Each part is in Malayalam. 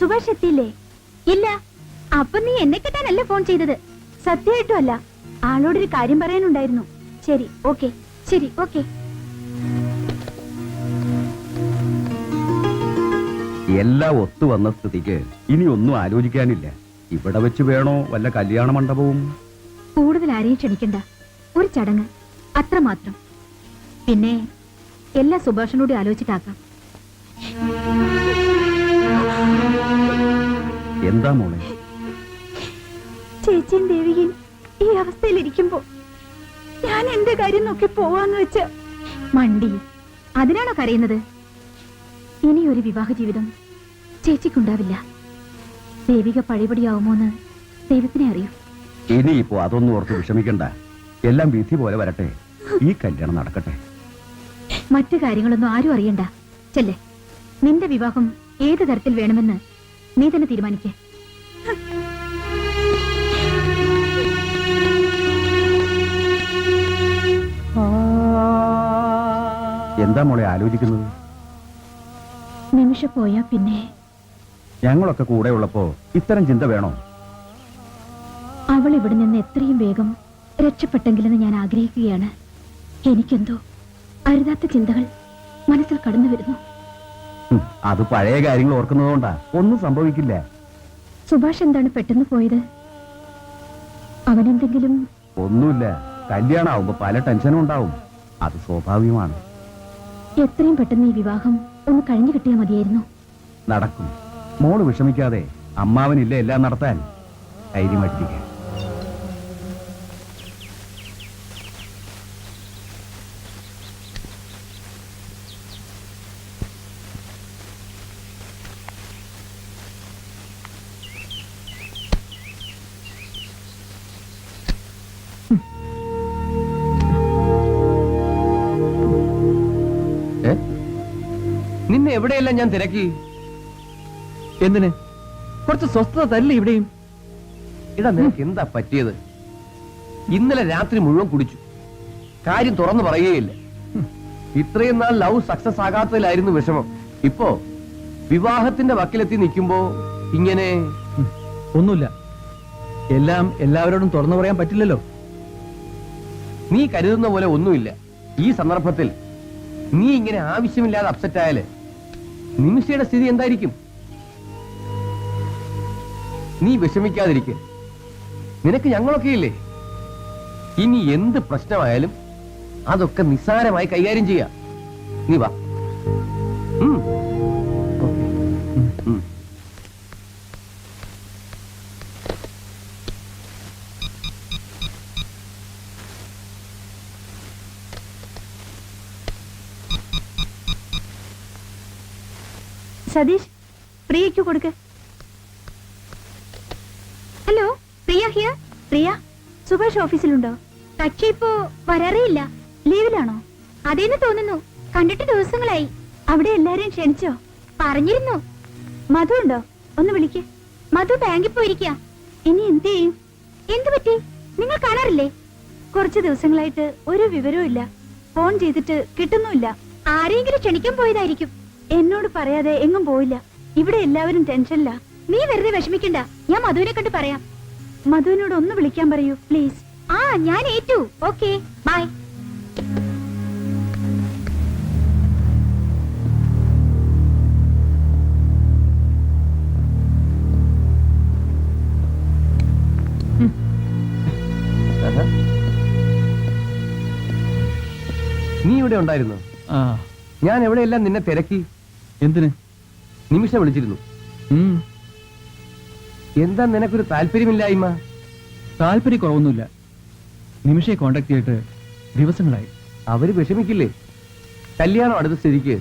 സുഭാഷ് എത്തിയില്ലേ ഇല്ല. അപ്പൊ നീ എന്നെ കിട്ടാനല്ലേ ഫോൺ ചെയ്തത്? സത്യമായിട്ടും അല്ല. ആളോടൊരു കാര്യം പറയാനുണ്ടായിരുന്നു. ശരി ഓക്കെ ശരി ഓക്കെ എല്ലാം ഒത്തു വന്ന സ്ഥിതിക്ക് ഇനി ഒന്നും ആലോചിക്കാനില്ല. ഇവിടെ വെച്ച് വേണോ വല്ല കല്യാണ മണ്ഡപവും? കൂടുതൽ ആരെയും ക്ഷണിക്കണ്ട. ഒരു ചടങ്ങ് അത്രമാത്രം. പിന്നെ എല്ലാ സുഭാഷിനോട് ആലോചിച്ചിട്ടാക്കാം. എന്താ മോളെ? ചേച്ചിയും ദേവികയും ഈ അവസ്ഥയിലിരിക്കുമ്പോ ഞാൻ എന്റെ കാര്യം നോക്കി പോവാന്ന് വെച്ച് മണ്ടി അതിനാണോ കരയുന്നത്? ഇനി ഒരു വിവാഹ ജീവിതം ചേച്ചിക്കുണ്ടാവില്ല. ദേവിക പഴയപടിയാവുമോന്ന് ദൈവത്തിനെ അറിയൂ. ഇനിയിപ്പോ അതൊന്നും ഓർത്ത് വിഷമിക്കണ്ട. എല്ലാം വിധി പോലെ വരട്ടെ. ഈ കല്യാണം നടക്കട്ടെ. മറ്റു കാര്യങ്ങളൊന്നും ആരും അറിയണ്ട. ചെല്ലേ. നിന്റെ വിവാഹം ഏത് തരത്തിൽ വേണമെന്ന് നീ തന്നെ തീരുമാനിക്കേ. എന്താ മോളെ ആലോചിക്കുന്നത്? നിമിഷ പോയാ പിന്നെ. ഞങ്ങളൊക്കെ കൂടെ ഉള്ളപ്പോ ഇത്തരം ചിന്ത വേണോ? അവൾ ഇവിടെ നിന്ന് എത്രയും വേഗം രക്ഷപ്പെട്ടെങ്കിലെന്ന് ഞാൻ ആഗ്രഹിക്കുകയാണ്. എനിക്കെന്തോ അരുതാത്ത ചിന്തകൾ മനസ്സിൽ കടന്നു വരുന്നു. അത് പഴയ കാര്യങ്ങൾ ഓർക്കുന്നതുകൊണ്ടാ. ഒന്നും സംഭവിക്കില്ല. സുഭാഷ് എന്താണ് പെട്ടെന്ന് പോയത്? അവനെന്തെങ്കിലും ഒന്നുമില്ല. കല്യാണം ആവുമ്പോ പല ടെൻഷനും ഉണ്ടാവും. അത് സ്വാഭാവികമാണ്. എത്രയും പെട്ടെന്ന് ഈ വിവാഹം ഒന്ന് കഴിഞ്ഞു കിട്ടിയാൽ മതിയായിരുന്നു. നടക്കും. മോൾ വിഷമിക്കാതെ അമ്മാവനില്ല എല്ലാം നടത്താൻ? ധൈര്യമായിട്ടിരിക്കുക എവിടെയെല്ലാം ഞാൻ തിരക്കി? എന്തിന്? കുറച്ച് സ്വസ്ഥത തല്ലേ ഇവിടെയും? ഇടാ നിനക്ക് എന്താ പറ്റിയത്? ഇന്നലെ രാത്രി മുഴുവൻ കുടിച്ചു. കാര്യം തുറന്നു പറയുകയില്ല. ഇത്രയും നാൾ ലവ് സക്സസ് ആകാത്തതിലായിരുന്നു വിഷമം. ഇപ്പോ വിവാഹത്തിന്റെ വക്കിലെത്തി നിൽക്കുമ്പോ ഇങ്ങനെ ഒന്നുമില്ല. എല്ലാം എല്ലാവരോടും തുറന്നു പറയാൻ പറ്റില്ലല്ലോ. നീ കരുതുന്ന പോലെ ഒന്നുമില്ല. ഈ സന്ദർഭത്തിൽ നീ ഇങ്ങനെ ആവശ്യമില്ലാതെ അപ്സെറ്റ് ആയാൽ നിമിഷയുടെ സ്ഥിതി എന്തായിരിക്കും? നീ വിഷമിക്കാതിരിക്കെ. നിനക്ക് ഞങ്ങളൊക്കെ ഇല്ലേ? ഇനി എന്ത് പ്രശ്നമായാലും അതൊക്കെ നിസ്സാരമായി കൈകാര്യം ചെയ്യാം. നീ വാ. സതീഷ് പ്രിയയ്ക്ക് കൊടുക്ക്. ഹലോ പ്രിയ ഹിയർ പ്രിയ സുഭാഷ് ഓഫീസിലുണ്ടോ? പക്ഷെ ഇപ്പോ വരാറേയില്ല. ലീവിലാണോ? അതേന്ന് തോന്നുന്നു. കണ്ടിട്ട് ദിവസങ്ങളായി. അവിടെ എല്ലാരെയും ക്ഷണിച്ചോ? പറഞ്ഞിരുന്നു. മധു ഉണ്ടോ? ഒന്ന് വിളിക്ക്. മധു ബാങ്കിൽ പോയിരിക്കുക ഇനി എന്ത് ചെയ്യും? എന്ത് പറ്റി? നിങ്ങൾ കാണാറില്ലേ? കുറച്ച് ദിവസങ്ങളായിട്ട് ഒരു വിവരവും ഇല്ല. ഫോൺ ചെയ്തിട്ട് കിട്ടുന്നുമില്ല. ആരെങ്കിലും ക്ഷണിക്കാൻ പോയതായിരിക്കും. എന്നോട് പറയാതെ എങ്ങും പോയില്ല. ഇവിടെ എല്ലാവരും ടെൻഷനില്ല നീ വെറുതെ വിഷമിക്കണ്ട. ഞാൻ മധുവിനെ കണ്ട് പറയാം. മധുവിനോട് ഒന്ന് വിളിക്കാൻ പറയൂ പ്ലീസ്. ആ ഞാൻ ഏറ്റു. Okay bye. നീ ഇവിടെ ഉണ്ടായിരുന്നു? ആ. ഞാൻ എവിടെയെല്ലാം നിന്നെ തിരക്കി? എന്തിന്? നിമിഷ വിളിച്ചിരുന്നു. എന്താ നിനക്കൊരു താല്പര്യമില്ലായ്മ? താല്പര്യക്കുറവൊന്നുമില്ല. നിമിഷയെ കോണ്ടാക്ട് ചെയ്തിട്ട് ദിവസങ്ങളായി. അവർ വിഷമിക്കില്ലേ? കല്യാണം അടുത്ത സ്ഥിതിക്ക്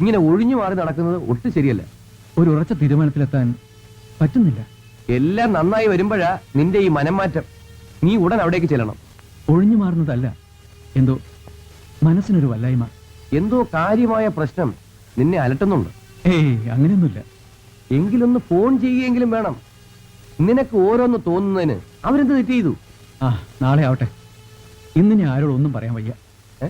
ഇങ്ങനെ ഒഴിഞ്ഞു മാറി നടക്കുന്നത് ഒട്ടും ശരിയല്ല. ഒരു ഉറച്ച തീരുമാനത്തിലെത്താൻ പറ്റുന്നില്ല. എല്ലാം നന്നായി വരുമ്പോഴാ നിന്റെ ഈ മനംമാറ്റം. നീ ഉടൻ അവിടേക്ക് ചെല്ലണം. ഒഴിഞ്ഞു മാറുന്നതല്ല. എന്തോ മനസ്സിനൊരു വല്ലായ്മ. എന്തോ കാര്യമായ പ്രശ്നം നിന്നെ അലട്ടുന്നുണ്ട്. ഏയ് അങ്ങനെയൊന്നുമില്ല. എങ്കിലൊന്ന് ഫോൺ ചെയ്യുകയെങ്കിലും വേണം. നിനക്ക് ഓരോന്ന് തോന്നുന്നതിന് അവരെന്ത് തെറ്റ് ചെയ്തു? ആ നാളെ ആവട്ടെ. ഇന്ന് ഞാൻ ആരോടൊന്നും പറയാൻ വയ്യ. ഏ?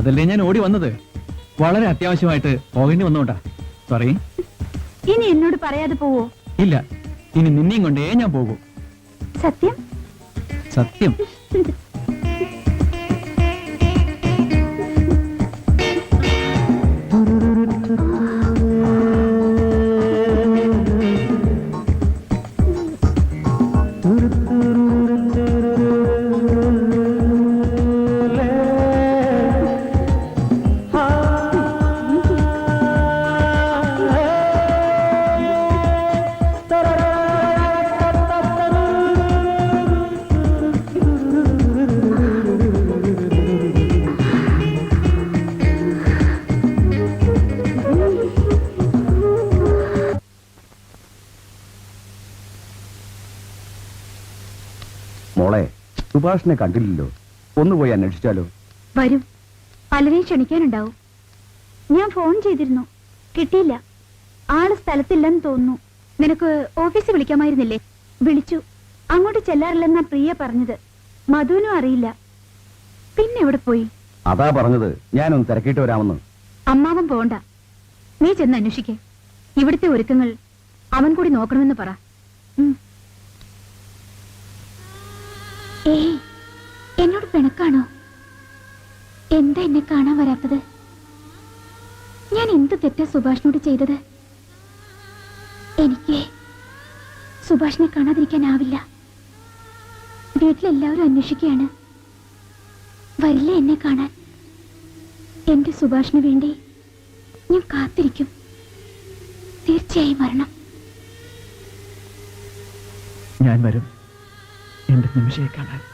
അതല്ലേ ഞാൻ ഓടി വന്നത്? വളരെ അത്യാവശ്യമായിട്ട് പോകേണ്ടി വന്നോട്ടാ സോറി ഇനി എന്നോട് പറയാതെ പോവോ? ഇല്ല. ഇനി നിന്നെയും കൊണ്ടേ ഞാൻ പോകൂ. സത്യം? സത്യം. സുഭാഷിനെ കണ്ടില്ലല്ലോ. ഒന്ന് പോയി അന്വേഷിച്ചാലോ? വരും. പലരെയും ക്ഷണിക്കാനുണ്ടാവും. ഞാൻ ഫോൺ ചെയ്തിരുന്നു. കിട്ടിയില്ല. ആൾ സ്ഥലത്തില്ലെന്ന് തോന്നുന്നു. നിനക്ക് ഓഫീസിൽ വിളിക്കാമായിരുന്നില്ലേ? വിളിച്ചു. അങ്ങോട്ട് ചെല്ലാറില്ലെന്നാ പ്രിയ പറഞ്ഞത്. മധുവിനും അറിയില്ല. പിന്നെ എവിടെ പോയി? അതാ പറഞ്ഞത്. ഞാനൊന്ന് തിരക്കിയിട്ട് വരാമെന്ന്. അമ്മാവൻ പോണ്ട. നീ ചെന്ന് അന്വേഷിക്കേ. ഇവിടുത്തെ ഒരുക്കങ്ങൾ അവൻ കൂടി നോക്കണമെന്ന് പറ. എന്താ എന്നെ കാണാൻ വരാത്തത്? ഞാൻ എന്ത് തെറ്റാ സുഭാഷിനോട് ചെയ്തത്? എനിക്ക് സുഭാഷിനെ കാണാതിരിക്കാനാവില്ല. വീട്ടിലെല്ലാവരും അന്വേഷിക്കുകയാണ്. വരില്ല എന്നെ കാണാൻ. എന്റെ സുഭാഷിന് വേണ്ടി ഞാൻ കാത്തിരിക്കും. തീർച്ചയായും വരണം. ഞാൻ വരും. എന്റെ നിമിഷയെ കാണാൻ.